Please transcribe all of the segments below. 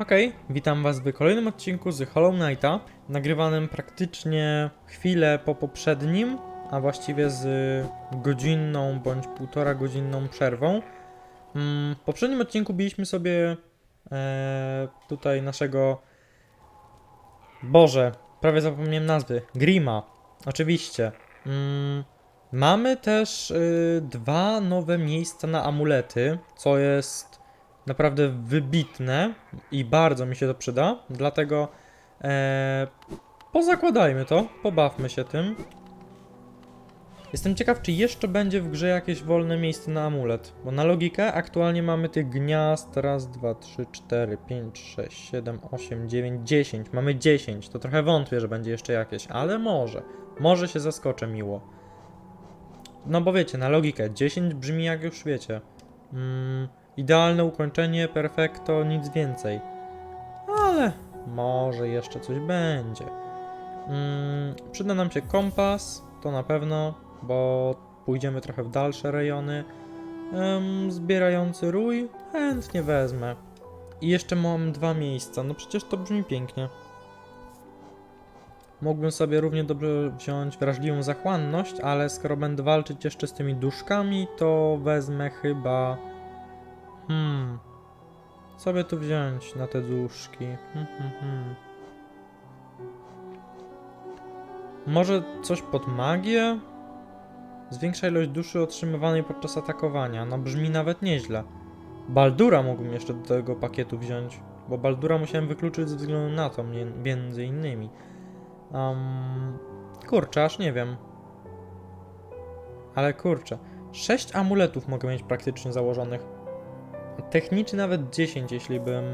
Okej, witam was w kolejnym odcinku z Hollow Knighta, nagrywanym praktycznie chwilę po poprzednim, a właściwie z godzinną bądź półtora godzinną przerwą. Mm, W poprzednim odcinku biliśmy sobie e, tutaj naszego... Boże, prawie zapomniałem nazwy. Grima, oczywiście. Mm, Mamy też y, dwa nowe miejsca na amulety, co jest naprawdę wybitne i bardzo mi się to przyda, dlatego e, pozakładajmy to, pobawmy się tym. Jestem ciekaw, czy jeszcze będzie w grze jakieś wolne miejsce na amulet, bo na logikę aktualnie mamy tych gniazd, raz, dwa, trzy, cztery, pięć, sześć, siedem, osiem, dziewięć, dziesięć, mamy dziesięć, to trochę wątpię, że będzie jeszcze jakieś, ale może, może się zaskoczę miło. No bo wiecie, na logikę, 10 brzmi jak już wiecie. Mm, idealne ukończenie, perfekto, nic więcej. Ale może jeszcze coś będzie. Mm, przyda nam się kompas, to na pewno, bo pójdziemy trochę w dalsze rejony. Em, zbierający rój, chętnie wezmę. I jeszcze mam dwa miejsca, no przecież to brzmi pięknie. Mógłbym sobie równie dobrze wziąć wrażliwą zachłanność, ale skoro będę walczyć jeszcze z tymi duszkami, to wezmę chyba. Hmm. Co by tu wziąć na te duszki? Hmm, hmm, hmm. Może coś pod magię? Zwiększa ilość duszy otrzymywanej podczas atakowania. No brzmi nawet nieźle. Baldura mógłbym jeszcze do tego pakietu wziąć, bo Baldura musiałem wykluczyć ze względu na to, między innymi. Um, kurczę, aż nie wiem. Ale kurczę. 6 amuletów mogę mieć praktycznie założonych. Technicznie nawet 10, jeśli bym,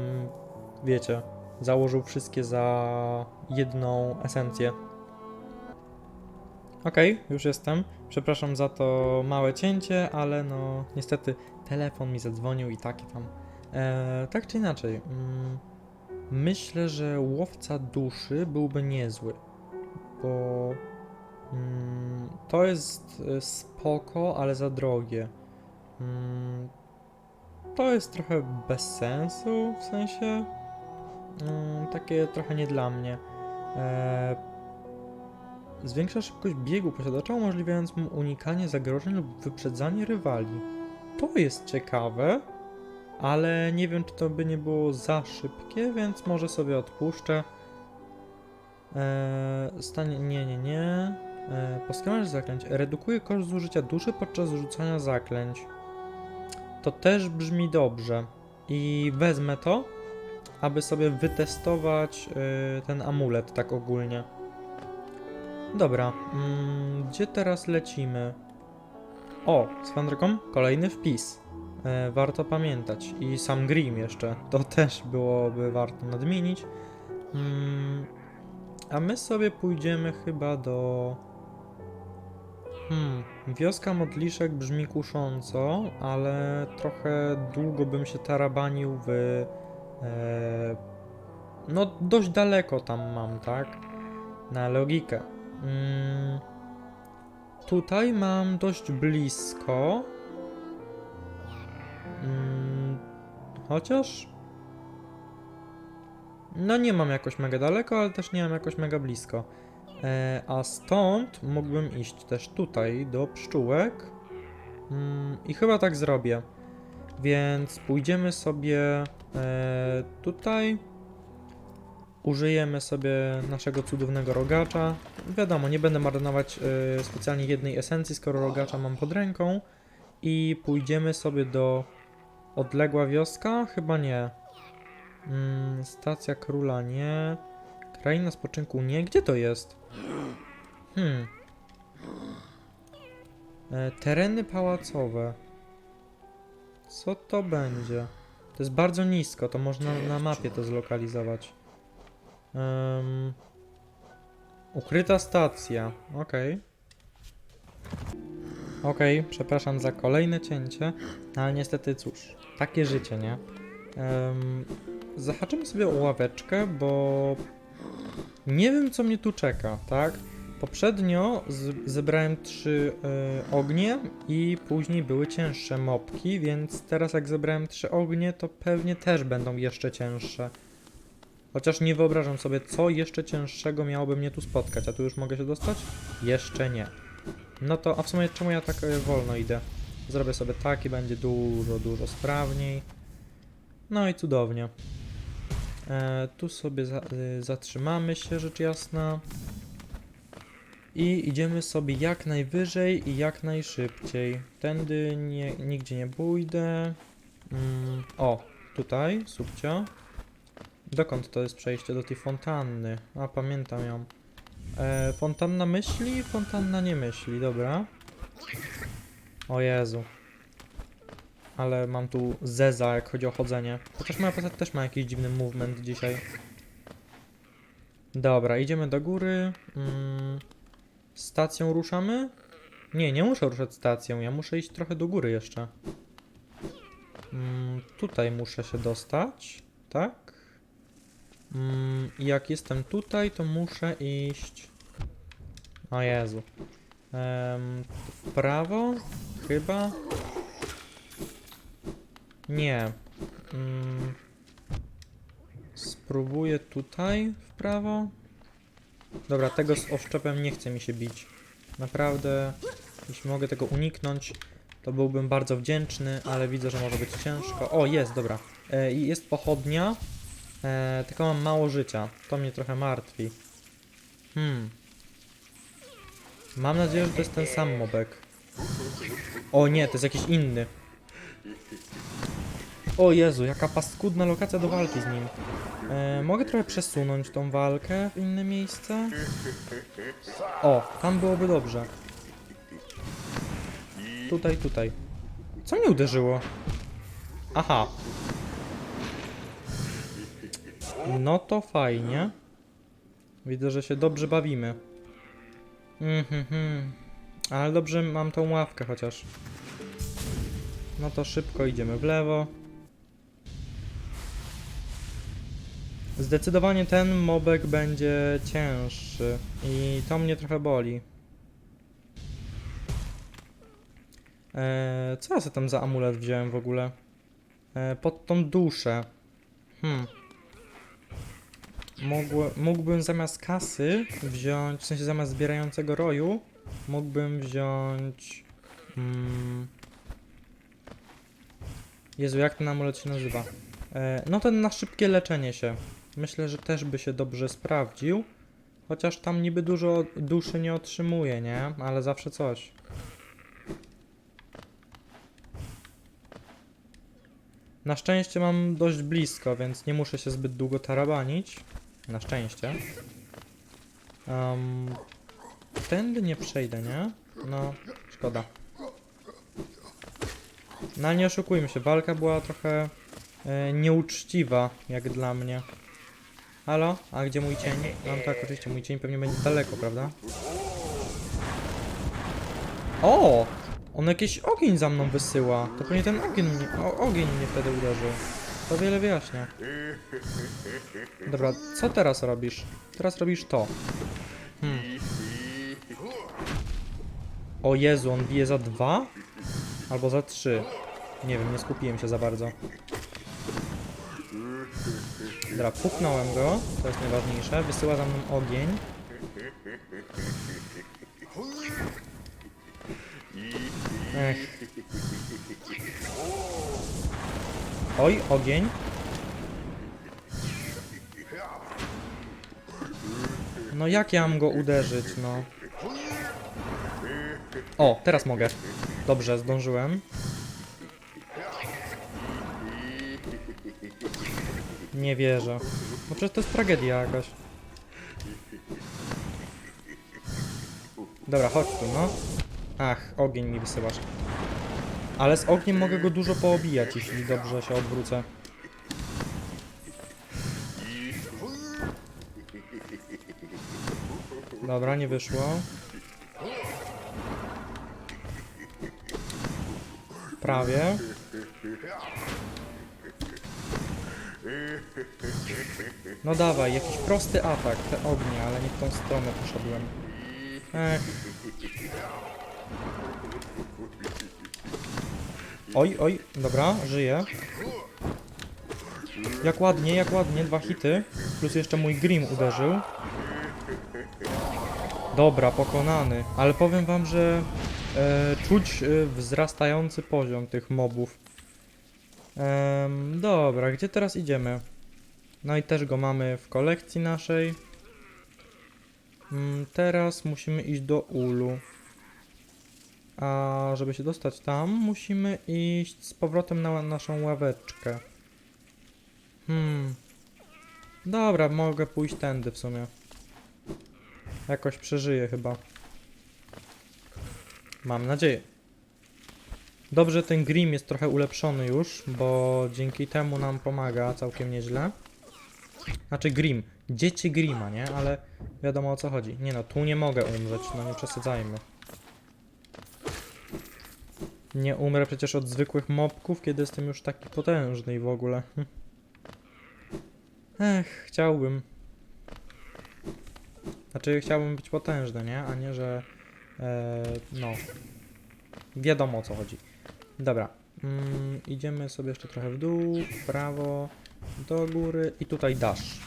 wiecie, założył wszystkie za jedną esencję. Okej, już jestem. Przepraszam za to małe cięcie, ale no niestety telefon mi zadzwonił i takie tam. E, tak czy inaczej, mm, myślę, że łowca duszy byłby niezły bo mm, to jest y, spoko, ale za drogie. Mm, to jest trochę bez sensu, w sensie mm, takie trochę nie dla mnie. E, zwiększa szybkość biegu posiadacza, umożliwiając mu unikanie zagrożeń lub wyprzedzanie rywali. To jest ciekawe, ale nie wiem, czy to by nie było za szybkie, więc może sobie odpuszczę. Eee, stanie. Nie, nie, nie. Eee, zaklęć. Redukuje koszt zużycia duszy podczas rzucania zaklęć. To też brzmi dobrze. I wezmę to, aby sobie wytestować eee, ten amulet tak ogólnie. Dobra. Mm, gdzie teraz lecimy? O, swoją drogą, kolejny wpis. E, warto pamiętać. I sam Grim jeszcze. To też byłoby warto nadmienić. Mm, a my sobie pójdziemy chyba do. Hmm, wioska modliszek brzmi kusząco, ale trochę długo bym się tarabanił w. E, no, dość daleko tam mam, tak? Na logikę. Mm, tutaj mam dość blisko. Mm, chociaż. No nie mam jakoś mega daleko, ale też nie mam jakoś mega blisko. E, a stąd mógłbym iść też tutaj do pszczółek. Mm, I chyba tak zrobię. Więc pójdziemy sobie e, tutaj. Użyjemy sobie naszego cudownego rogacza. Wiadomo, nie będę marnować e, specjalnie jednej esencji, skoro rogacza mam pod ręką. I pójdziemy sobie do odległa wioska? Chyba nie. Mm, stacja króla nie. Kraina spoczynku nie. Gdzie to jest? Hmm. E, tereny pałacowe. Co to będzie? To jest bardzo nisko, to można na mapie to zlokalizować. Em, ukryta stacja. Okej. Okej, przepraszam za kolejne cięcie, no ale niestety cóż, takie życie, nie? Em, zahaczymy sobie o ławeczkę, bo nie wiem, co mnie tu czeka, tak? Poprzednio zebrałem trzy e, ognie i później były cięższe mopki, więc teraz jak zebrałem trzy ognie, to pewnie też będą jeszcze cięższe. Chociaż nie wyobrażam sobie, co jeszcze cięższego miałoby mnie tu spotkać. A tu już mogę się dostać? Jeszcze nie. No to, a w sumie czemu ja tak e, wolno idę? Zrobię sobie tak i będzie dużo, dużo sprawniej. No i cudownie. E, tu sobie za, y, zatrzymamy się, rzecz jasna. I idziemy sobie jak najwyżej i jak najszybciej. Tędy nie, nigdzie nie pójdę. Mm, o, tutaj, subcio. Dokąd to jest przejście? Do tej fontanny. A, pamiętam ją. E, fontanna myśli, fontanna nie myśli, dobra. O Jezu. Ale mam tu zeza, jak chodzi o chodzenie. Chociaż moja postać też ma jakiś dziwny movement dzisiaj. Dobra, idziemy do góry. Mm, stacją ruszamy? Nie, nie muszę ruszać stacją, ja muszę iść trochę do góry jeszcze. Mm, tutaj muszę się dostać, tak? Mm, jak jestem tutaj, to muszę iść... O Jezu. Em, w prawo? Chyba? Nie. Mm, spróbuję tutaj w prawo. Dobra, tego z oszczepem nie chce mi się bić. Naprawdę, jeśli mogę tego uniknąć, to byłbym bardzo wdzięczny, ale widzę, że może być ciężko. O, jest, dobra. E, jest pochodnia, e, tylko mam mało życia. To mnie trochę martwi. Hmm. Mam nadzieję, że to jest ten sam mobek. O nie, to jest jakiś inny. O Jezu, jaka paskudna lokacja do walki z nim. E, mogę trochę przesunąć tą walkę w inne miejsce? O, tam byłoby dobrze. Tutaj, tutaj. Co mnie uderzyło? Aha. No to fajnie. Widzę, że się dobrze bawimy. Mhm, mhm. Ale dobrze mam tą ławkę chociaż. No to szybko idziemy w lewo. Zdecydowanie ten mobek będzie cięższy i to mnie trochę boli. Eee, co ja sobie tam za amulet wziąłem w ogóle? Eee, pod tą duszę. Hmm. Mógł, mógłbym zamiast kasy wziąć, w sensie zamiast zbierającego roju, mógłbym wziąć... Mm, Jezu, jak ten amulet się nazywa? E, no ten na szybkie leczenie się. Myślę, że też by się dobrze sprawdził. Chociaż tam niby dużo duszy nie otrzymuje, nie? Ale zawsze coś. Na szczęście mam dość blisko, więc nie muszę się zbyt długo tarabanić. Na szczęście. Um, tędy nie przejdę, nie? No, szkoda. No nie oszukujmy się, walka była trochę e, nieuczciwa, jak dla mnie. Halo? A gdzie mój cień? No tak, oczywiście, mój cień pewnie będzie daleko, prawda? O! On jakiś ogień za mną wysyła. To pewnie ten ogień mnie, o, ogień mnie wtedy uderzył. To wiele wyjaśnia. Dobra, co teraz robisz? Teraz robisz to. Hmm. O Jezu, on bije za dwa? Albo za trzy. Nie wiem, nie skupiłem się za bardzo. Dobra, puknąłem go, to jest najważniejsze. Wysyła za mną ogień. Ech. Oj, ogień. No jak ja mam go uderzyć, no? O, teraz mogę. Dobrze, zdążyłem. Nie wierzę. No przecież to jest tragedia jakaś. Dobra, chodź tu, no. Ach, ogień mi wysyłasz. Ale z ogniem mogę go dużo poobijać, jeśli dobrze się odwrócę. Dobra, nie wyszło. Prawie. No dawaj, jakiś prosty atak, te ognie, ale nie w tą stronę poszedłem. Ech. Oj, oj, dobra, żyję. Jak ładnie, jak ładnie, dwa hity. Plus jeszcze mój Grim uderzył. Dobra, pokonany. Ale powiem wam, że e, czuć e, wzrastający poziom tych mobów. Dobra, gdzie teraz idziemy? No i też go mamy w kolekcji naszej. Mm, teraz musimy iść do Ulu. A żeby się dostać tam, musimy iść z powrotem na naszą ławeczkę. Hmm. Dobra, mogę pójść tędy w sumie. Jakoś przeżyję chyba. Mam nadzieję. Dobrze, ten Grim jest trochę ulepszony już, bo dzięki temu nam pomaga całkiem nieźle. Znaczy Grim, dzieci Grima, nie? Ale wiadomo o co chodzi. Nie no, tu nie mogę umrzeć, no nie przesadzajmy. Nie umrę przecież od zwykłych mobków, kiedy jestem już taki potężny i w ogóle. Hm. Ech, chciałbym. Znaczy, chciałbym być potężny, nie? A nie, że. E, no. Wiadomo o co chodzi. Dobra. Mm, idziemy sobie jeszcze trochę w dół, w prawo, do góry i tutaj dash.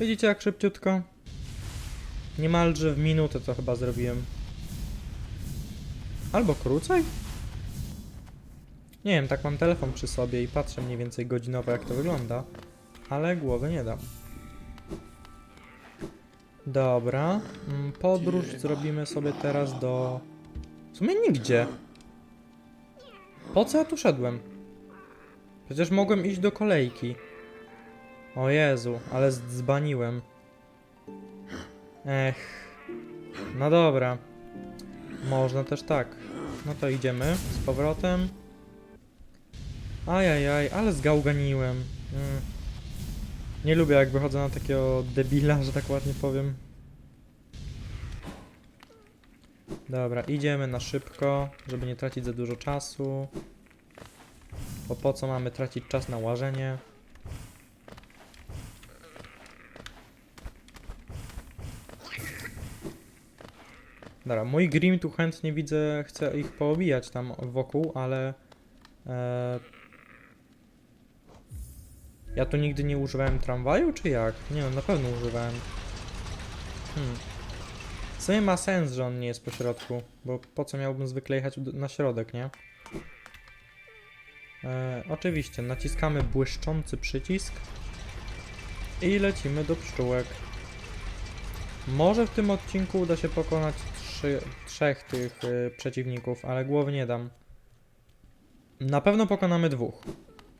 Widzicie jak szybciutko? Niemalże w minutę to chyba zrobiłem. Albo krócej? Nie wiem, tak mam telefon przy sobie i patrzę mniej więcej godzinowo jak to wygląda, ale głowy nie dam. Dobra, mm, podróż zrobimy sobie teraz do... W sumie nigdzie. Po co ja tu szedłem? Przecież mogłem iść do kolejki. O Jezu, ale zbaniłem. Ech. No dobra. Można też tak. No to idziemy z powrotem. Ajajaj, ale zgałganiłem. Mm. Nie lubię jak wychodzę na takiego debila, że tak ładnie powiem. Dobra, idziemy na szybko, żeby nie tracić za dużo czasu. Bo po co mamy tracić czas na łażenie? Dobra, mój Grim tu chętnie widzę, chce ich poobijać tam wokół, ale... E, ja tu nigdy nie używałem tramwaju, czy jak? Nie no, na pewno używałem. Hmm. W sumie ma sens, że on nie jest po środku, bo po co miałbym zwykle jechać na środek, nie? E, oczywiście, naciskamy błyszczący przycisk i lecimy do pszczółek. Może w tym odcinku uda się pokonać trzy, trzech tych y, przeciwników, ale głowy nie dam. Na pewno pokonamy dwóch.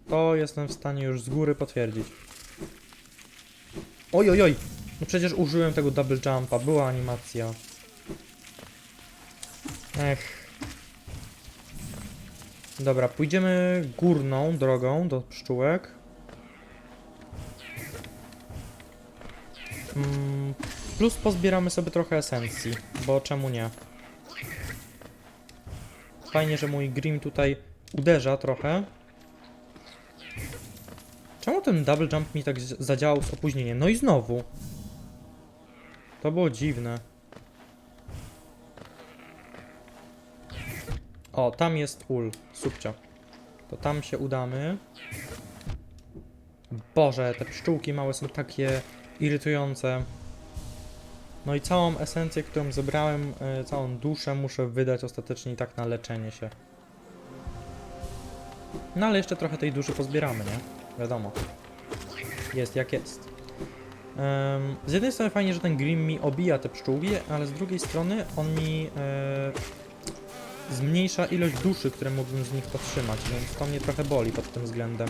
To jestem w stanie już z góry potwierdzić. Oj, oj, oj! No przecież użyłem tego double jumpa, była animacja. Ech. Dobra, pójdziemy górną drogą do pszczółek. Mm, plus pozbieramy sobie trochę esencji, bo czemu nie? Fajnie, że mój Grim tutaj uderza trochę. Czemu ten double jump mi tak zadziałał z opóźnieniem? No i znowu. To było dziwne. O, tam jest ul, subcio. To tam się udamy. Boże, te pszczółki małe są takie irytujące. No i całą esencję, którą zebrałem, e, całą duszę muszę wydać ostatecznie i tak na leczenie się. No ale jeszcze trochę tej duszy pozbieramy, nie? Wiadomo. Jest jak jest. Z jednej strony fajnie, że ten Grim mi obija te pszczółki, ale z drugiej strony on mi e, zmniejsza ilość duszy, które mógłbym z nich podtrzymać, więc to mnie trochę boli pod tym względem.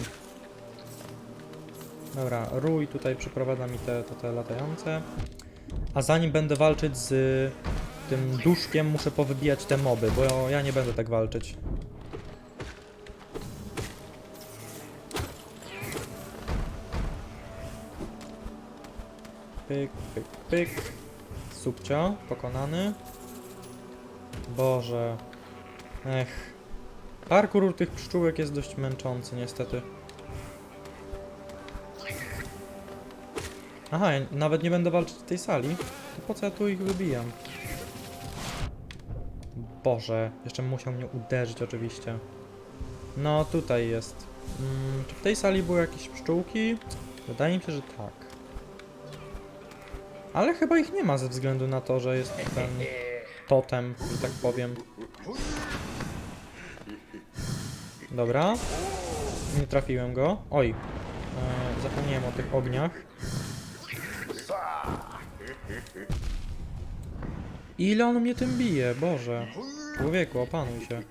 Dobra, rój tutaj przyprowadza mi te, te, te latające. A zanim będę walczyć z tym duszkiem, muszę powybijać te moby, bo ja nie będę tak walczyć. Pyk, pyk, pyk. Subcio, pokonany. Boże. Ech. Parkour tych pszczółek jest dość męczący, niestety. Aha, ja nawet nie będę walczyć w tej sali. To po co ja tu ich wybijam? Boże, jeszcze musiał mnie uderzyć oczywiście. No, tutaj jest. Mm, czy w tej sali były jakieś pszczółki? Wydaje mi się, że tak. Ale chyba ich nie ma ze względu na to, że jest ten totem, że tak powiem. Dobra. Nie trafiłem go. Oj. E, zapomniałem o tych ogniach. Ile on mnie tym bije? Boże. Człowieku, opanuj się.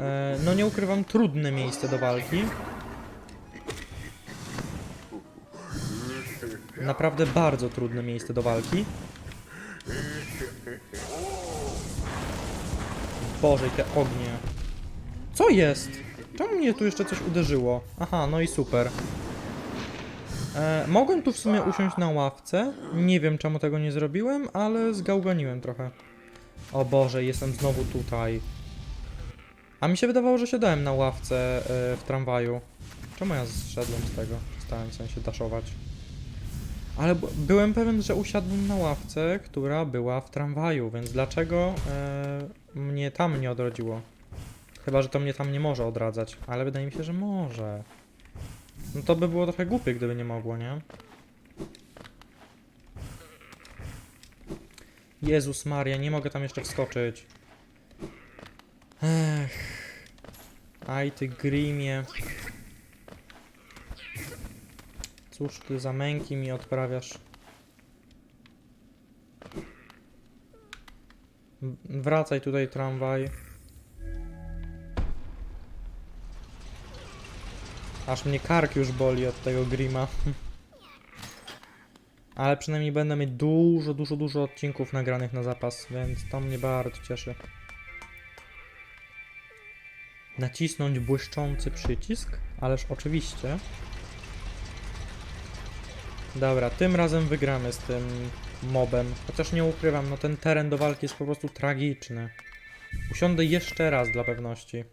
E, no nie ukrywam, trudne miejsce do walki. Naprawdę bardzo trudne miejsce do walki. Boże, te ognie. Co jest? Czemu mnie tu jeszcze coś uderzyło? Aha, no i super. E, mogłem tu w sumie usiąść na ławce. Nie wiem czemu tego nie zrobiłem, ale zgałganiłem trochę. O Boże, jestem znowu tutaj. A mi się wydawało, że siadałem na ławce e, w tramwaju. Czemu ja zszedłem z tego? Stałem w sensie daszować. Ale byłem pewien, że usiadłem na ławce, która była w tramwaju, więc dlaczego e, mnie tam nie odrodziło? Chyba, że to mnie tam nie może odradzać, ale wydaje mi się, że może. No to by było trochę głupie, gdyby nie mogło, nie? Jezus Maria, nie mogę tam jeszcze wskoczyć. Ech. Aj ty Grimie. Cóż ty za męki mi odprawiasz. Wracaj tutaj tramwaj. Aż mnie kark już boli od tego Grima. Ale przynajmniej będę mieć dużo, dużo, dużo odcinków nagranych na zapas, więc to mnie bardzo cieszy. Nacisnąć błyszczący przycisk? Ależ oczywiście. Dobra, tym razem wygramy z tym mobem. Chociaż nie ukrywam, no ten teren do walki jest po prostu tragiczny. Usiądę jeszcze raz dla pewności.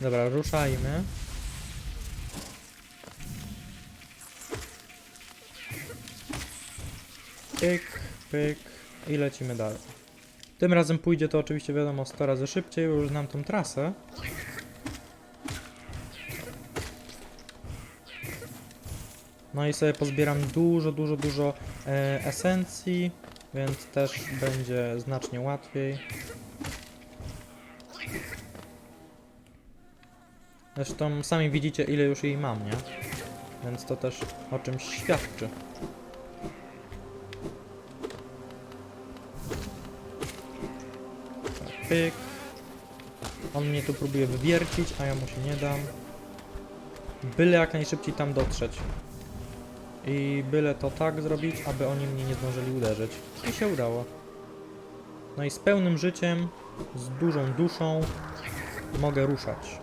Dobra, ruszajmy. Pyk, pyk i lecimy dalej. Tym razem pójdzie to oczywiście wiadomo 100 razy szybciej, bo już znam tą trasę. No i sobie pozbieram dużo, dużo, dużo e, esencji, więc też będzie znacznie łatwiej. Zresztą sami widzicie ile już jej mam, nie? Więc to też o czymś świadczy. Tak, Pyk. On mnie tu próbuje wywiercić, a ja mu się nie dam. Byle jak najszybciej tam dotrzeć. I byle to tak zrobić, aby oni mnie nie zdążyli uderzyć. I się udało. No i z pełnym życiem, z dużą duszą mogę ruszać.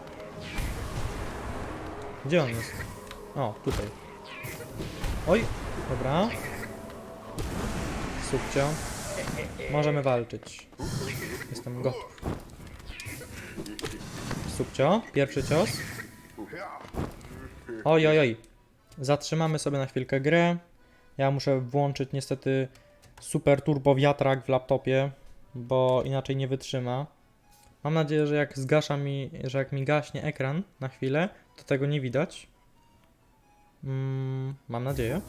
Gdzie on jest? O, tutaj. Oj, dobra. Subcio. Możemy walczyć. Jestem gotów. Subcio, pierwszy cios. Oj, oj, oj. Zatrzymamy sobie na chwilkę grę. Ja muszę włączyć niestety super turbo wiatrak w laptopie, bo inaczej nie wytrzyma. Mam nadzieję, że jak zgasza mi, że jak mi gaśnie ekran na chwilę, to tego nie widać. Mm, mam nadzieję.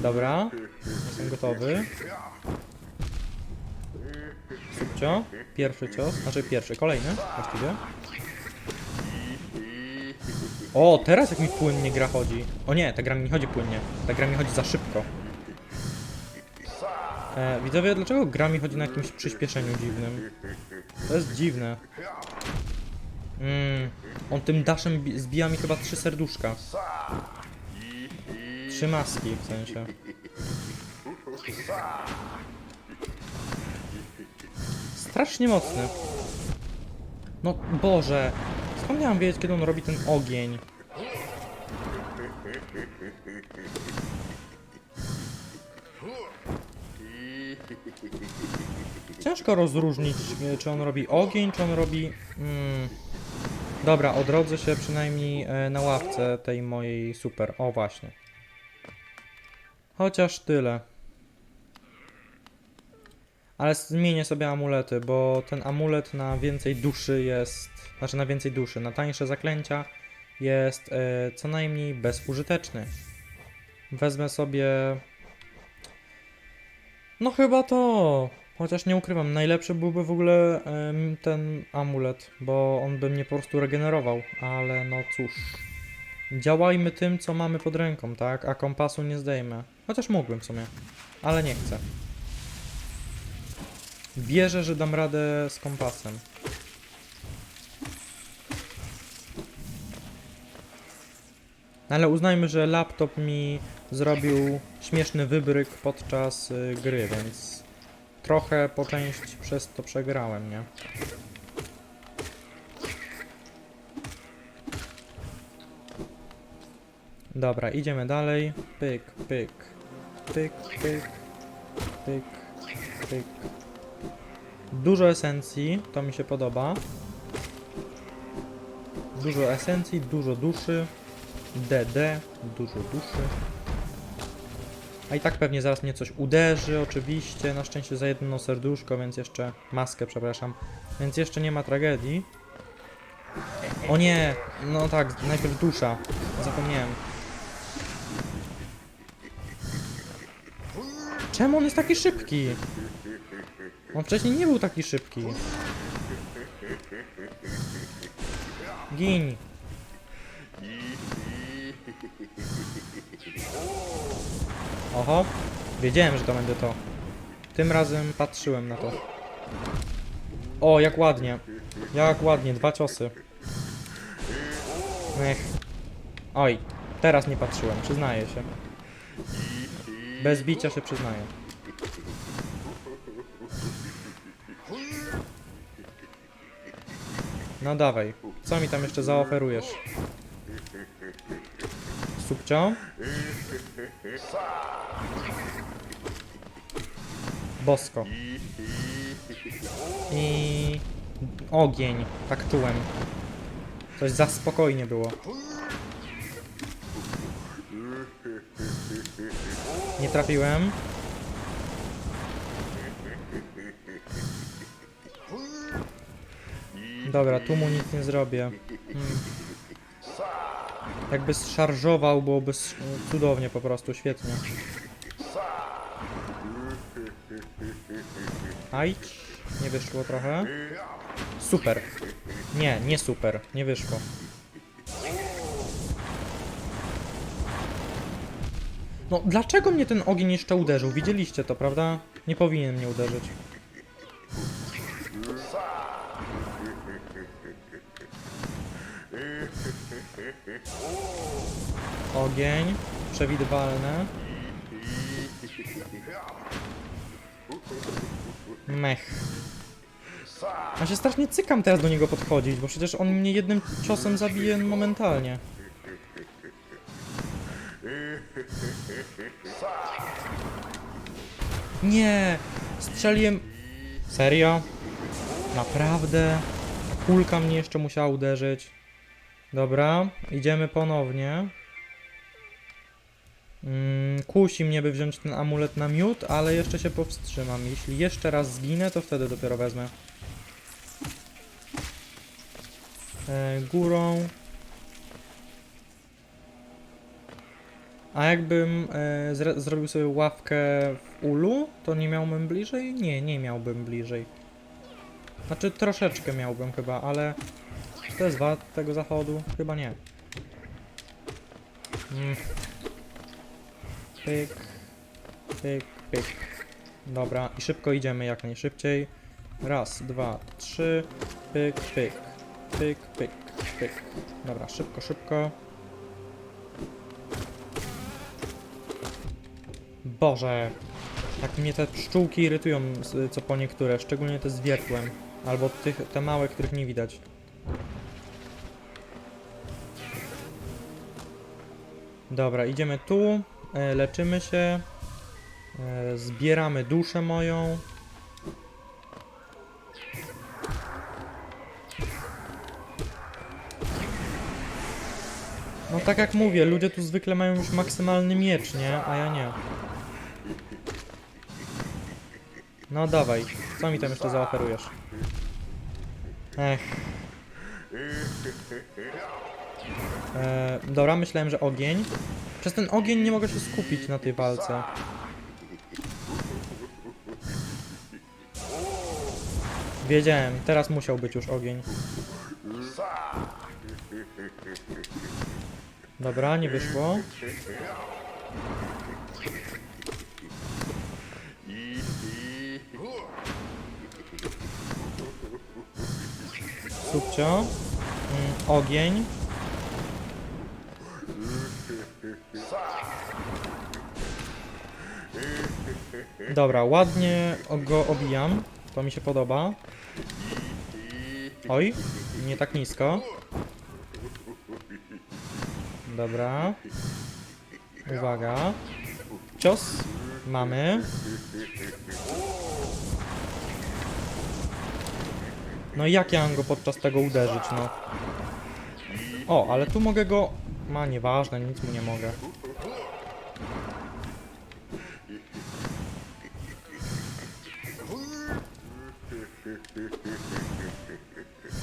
Dobra, jestem gotowy. Subcio, pierwszy cios, znaczy pierwszy, kolejny właściwie. O, teraz jak mi płynnie gra chodzi. O nie, ta gra mi nie chodzi płynnie. Ta gra mi chodzi za szybko. E, widzowie, dlaczego gra mi chodzi na jakimś przyspieszeniu dziwnym? To jest dziwne. Mm, on tym daszem bi- zbija mi chyba trzy serduszka. Trzy maski w sensie. Strasznie mocny. No Boże, skąd miałem wiedzieć kiedy on robi ten ogień? Ciężko rozróżnić, e, czy on robi ogień, czy on robi... Mm. Dobra, odrodzę się przynajmniej e, na ławce tej mojej super. O, właśnie. Chociaż tyle. Ale zmienię sobie amulety, bo ten amulet na więcej duszy jest. Znaczy na więcej duszy, na tańsze zaklęcia jest e, co najmniej bezużyteczny. Wezmę sobie. No chyba to. Chociaż nie ukrywam, najlepszy byłby w ogóle ten amulet, bo on by mnie po prostu regenerował, ale no cóż. Działajmy tym, co mamy pod ręką, tak? A kompasu nie zdejmę. Chociaż mógłbym w sumie, ale nie chcę. Wierzę, że dam radę z kompasem. Ale uznajmy, że laptop mi zrobił śmieszny wybryk podczas y, gry, więc trochę po części przez to przegrałem, nie? Dobra, idziemy dalej. Pyk, pyk, pyk, pyk, pyk, pyk. Dużo esencji, to mi się podoba. Dużo esencji, dużo duszy. DD, dużo duszy. A i tak pewnie zaraz mnie coś uderzy, oczywiście. Na szczęście za jedno serduszko, więc jeszcze. Maskę, przepraszam. Więc jeszcze nie ma tragedii. O nie! No tak, najpierw dusza. Zapomniałem. Czemu on jest taki szybki? On wcześniej nie był taki szybki. Gin. Oho, wiedziałem, że to będzie to. Tym razem patrzyłem na to. O, jak ładnie. Jak ładnie, dwa ciosy. Ech. Oj, teraz nie patrzyłem, przyznaję się. Bez bicia się przyznaję. No dawaj, co mi tam jeszcze zaoferujesz? Subcio? Bosko. I... Ogień, tak czułem. Coś za spokojnie było. Nie trafiłem. Dobra, tu mu nic nie zrobię. Hmm. Jakby szarżował, byłoby cudownie po prostu, świetnie. Aj, nie wyszło trochę. Super. Nie, nie super, nie wyszło. No, dlaczego mnie ten ogień jeszcze uderzył? Widzieliście to, prawda? Nie powinien mnie uderzyć. Ogień, przewidywalne. Mech. Ja się strasznie cykam teraz do niego podchodzić, bo przecież on mnie jednym ciosem zabije momentalnie. Nie! Strzeliłem... Serio? Naprawdę? Kulka mnie jeszcze musiała uderzyć. Dobra, idziemy ponownie. Mm, kusi mnie, by wziąć ten amulet na miód, ale jeszcze się powstrzymam. Jeśli jeszcze raz zginę, to wtedy dopiero wezmę. E, górą. A jakbym e, zrobił sobie ławkę w ulu, to nie miałbym bliżej? Nie, nie miałbym bliżej. Znaczy troszeczkę miałbym chyba, ale... To jest wad tego zachodu? Chyba nie. Mm. Pyk, pyk, pyk. Dobra, i szybko idziemy jak najszybciej. Raz, dwa, trzy. Pyk, pyk, pyk, pyk, pyk. Dobra, szybko, szybko. Boże, tak mnie te pszczółki irytują co po niektóre, szczególnie te z wiertłem. Albo tych, te małe, których nie widać. Dobra, idziemy tu, e, leczymy się, e, zbieramy duszę moją. No tak jak mówię, ludzie tu zwykle mają już maksymalny miecz, nie? A ja nie. No dawaj, co mi tam jeszcze zaoferujesz? Ech. E, dobra, myślałem, że ogień. Przez ten ogień nie mogę się skupić na tej walce. Wiedziałem, teraz musiał być już ogień. Dobra, nie wyszło. Subcio. Mm, ogień. Dobra, ładnie go obijam. To mi się podoba. Oj, nie tak nisko. Dobra. Uwaga. Cios. Mamy. No jak ja mam go podczas tego uderzyć, no? O, ale tu mogę go... Ma, nieważne, nic mu nie mogę.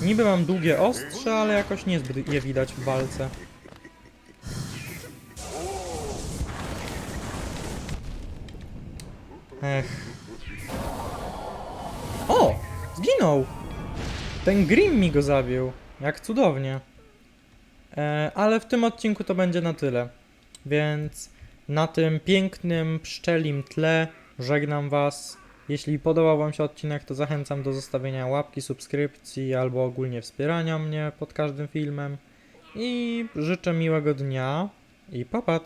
Niby mam długie ostrze, ale jakoś niezbyt je widać w walce. Ech. O! Zginął! Ten Grim mi go zabił. Jak cudownie. E, ale w tym odcinku to będzie na tyle. Więc na tym pięknym pszczelim tle żegnam Was. Jeśli podobał Wam się odcinek, to zachęcam do zostawienia łapki, subskrypcji albo ogólnie wspierania mnie pod każdym filmem. I życzę miłego dnia i papat.